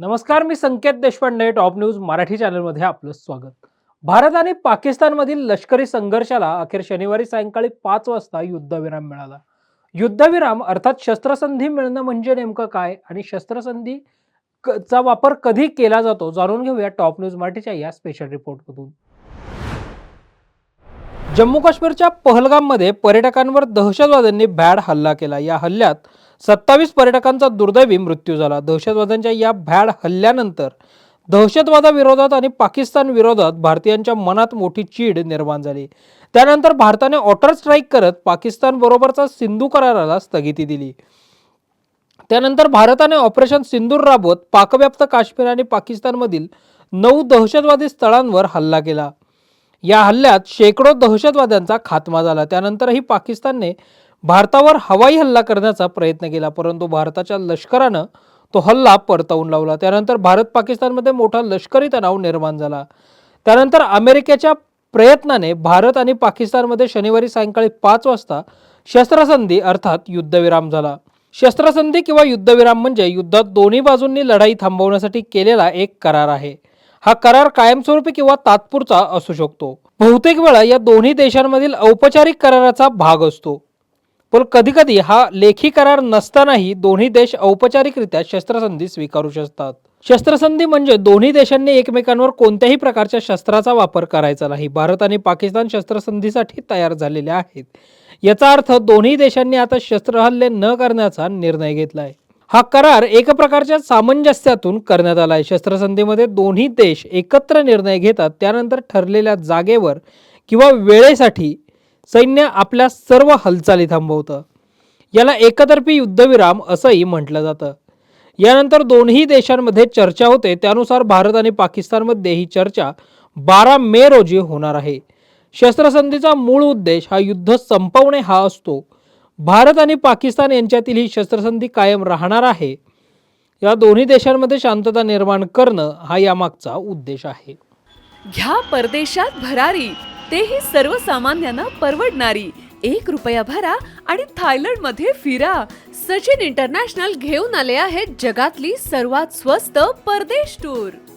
नमस्कार मी Sanket Deshpande top news Marathi चॅनलमध्ये आपलं स्वागत. भारत आणि पाकिस्तानमधील लष्करी संघर्षाला अखेर शनिवारी सायंकाळी पाच वाजता युद्धविराम मिळाला. युद्धविराम अर्थात शस्त्रसंधी मिळणं म्हणजे नेमकं काय आणि शस्त्रसंधी क- चा वापर कधी केला जातो जाणून घेऊया टॉप न्यूज मराठीच्या या स्पेशल रिपोर्टमधून जम्मू काश्मीरच्या पहलगाममध्ये पर्यटकांवर दहशतवाद्यांनी भॅड हल्ला केला. या हल्ल्यात सत्तावीस पर्यटकांचा दुर्दैवी मृत्यू झाला. दहशतवाद्यांच्या या भ्याड हल्ल्यानंतर दहशतवादाविरोधात आणि पाकिस्तान विरोधात भारतीयांच्या मनात मोठी चीड निर्माण झाली. त्यानंतर भारताने ऑटर स्ट्राईक करत पाकिस्तान बरोबरचा सिंधू कराराला स्थगिती दिली. त्यानंतर भारताने ऑपरेशन सिंदूर राबवत पाकव्याप्त काश्मीर आणि पाकिस्तानमधील नऊ दहशतवादी स्थळांवर हल्ला केला. या हल्ल्यात शेकडो दहशतवाद्यांचा खात्मा झाला. त्यानंतरही पाकिस्तानने भारतावर हवाई हल्ला करण्याचा प्रयत्न केला परंतु भारताच्या लष्करानं तो हल्ला परतवून लावला. त्यानंतर भारत पाकिस्तानमध्ये मोठा लष्करी तणाव निर्माण झाला. त्यानंतर अमेरिकेच्या प्रयत्नाने भारत आणि पाकिस्तानमध्ये शनिवारी सायंकाळी पाच वाजता शस्त्रसंधी अर्थात युद्धविराम झाला. शस्त्रसंधी किंवा युद्धविराम म्हणजे युद्धात दोन्ही बाजूंनी लढाई थांबवण्यासाठी केलेला एक करार आहे. हा करार कायमस्वरूपी किंवा तात्पुरता असू शकतो. बहुतेक वेळा या दोन्ही देशांमधील औपचारिक कराराचा भाग असतो. पण कधीकधी हा लेखी करार नसतानाही दोन्ही देश औपचारिकरित्या शस्त्रसंधी स्वीकारू शकतात. शस्त्रसंधी म्हणजे दोन्ही देशांनी एकमेकांवर कोणत्याही प्रकारच्या शस्त्राचा वापर करायचा नाही. भारत आणि पाकिस्तान शस्त्रसंधीसाठी तयार झालेले आहेत. याचा अर्थ दोन्ही देशांनी आता शस्त्रहल्ले न करण्याचा निर्णय घेतलाय. हा करार एक प्रकारच्या सामंजस्यातून करण्यात आला आहे शस्त्रसंधीमध्ये दोन्ही देश एकत्र निर्णय घेतात. त्यानंतर ठरलेल्या जागेवर किंवा वेळेसाठी सैन्य आपल्या सर्व हालचाली थांबवतं. याला एकतर्फी युद्धविराम असंही म्हटलं जातं. यानंतर दोन्ही देशांमध्ये चर्चा होते. त्यानुसार भारत आणि पाकिस्तानमध्ये ही चर्चा बारा मे रोजी होणार आहे. शस्त्रसंधीचा मूळ उद्देश हा युद्ध संपवणे हा असतो. भारत आणि पाकिस्तान यांच्यातील ही शस्त्रसंधी कायम राहणार आहे. या दोन्ही देशांमध्ये शांतता निर्माण करणं हा यामागचा उद्देश आहे. घ्या परदेशात भरारी तेही सर्वसामान्यांना परवडणारी. एक रुपया भरा आणि थायलंडमध्ये फिरा. सचिन इंटरनॅशनल घेऊन आले आहेत जगातली सर्वात स्वस्त परदेश टूर.